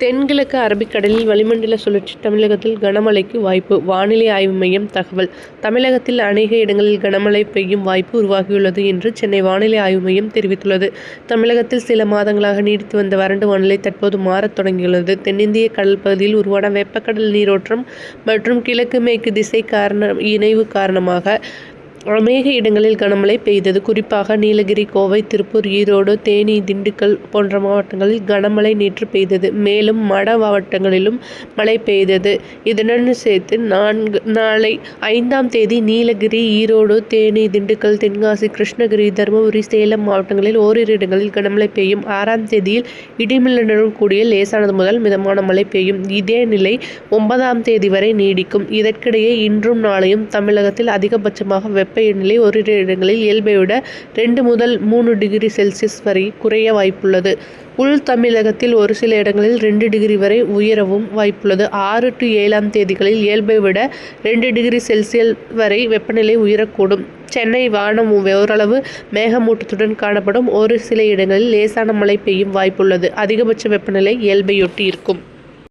தென்கிழக்கு அரபிக்கடலில் வளிமண்டல சுழற்சி தமிழகத்தில் கனமழைக்கு வாய்ப்பு வானிலை ஆய்வு மையம் தகவல் தமிழகத்தில் அநேக இடங்களில் கனமழை பெய்யும் வாய்ப்பு உருவாகியுள்ளது என்று சென்னை வானிலை ஆய்வு மையம் தெரிவித்துள்ளது. தமிழகத்தில் சில மாதங்களாக நீடித்து வந்த வறண்ட வானிலை தற்போது மாறத் தொடங்கியுள்ளது. தென்னிந்திய கடல் பகுதியில் உருவான வெப்பக்கடல் நீரோட்டம் மற்றும் கிழக்கு மேற்கு திசை காரண இணைவு காரணமாக அநேக இடங்களில் கனமழை பெய்தது. குறிப்பாக நீலகிரி கோவை திருப்பூர் ஈரோடு தேனி திண்டுக்கல் போன்ற மாவட்டங்களில் கனமழை நேற்று பெய்தது. மேலும் வட மாவட்டங்களிலும் மழை பெய்தது. இதனுடன் சேர்த்து நான்கு நாளை ஐந்தாம் தேதி நீலகிரி ஈரோடு தேனி திண்டுக்கல் தென்காசி கிருஷ்ணகிரி தர்மபுரி சேலம் மாவட்டங்களில் ஓரிரு இடங்களில் கனமழை பெய்யும். ஆறாம் தேதியில் இடிமின்னலுடன் கூடிய லேசானது முதல் மிதமான மழை பெய்யும். இதே நிலை ஒன்பதாம் தேதி வரை நீடிக்கும். இதற்கிடையே இன்றும் நாளையும் தமிழகத்தில் அதிகபட்சமாக வெப்ப வெப்பநிலை ஓரிரு இடங்களில் இயல்பை விட ரெண்டு முதல் மூணு டிகிரி செல்சியஸ் வரை குறைய வாய்ப்புள்ளது. உள் தமிழகத்தில் ஒரு சில இடங்களில் ரெண்டு டிகிரி வரை உயரவும் வாய்ப்புள்ளது. ஆறு டு ஏழாம் தேதிகளில் இயல்பை விட ரெண்டு டிகிரி செல்சியஸ் வரை வெப்பநிலை உயரக்கூடும். சென்னை வானம் ஓரளவு மேகமூட்டத்துடன் காணப்படும். ஒரு சில இடங்களில் லேசான மழை பெய்யும் வாய்ப்புள்ளது. அதிகபட்ச வெப்பநிலை இயல்பையொட்டி இருக்கும்.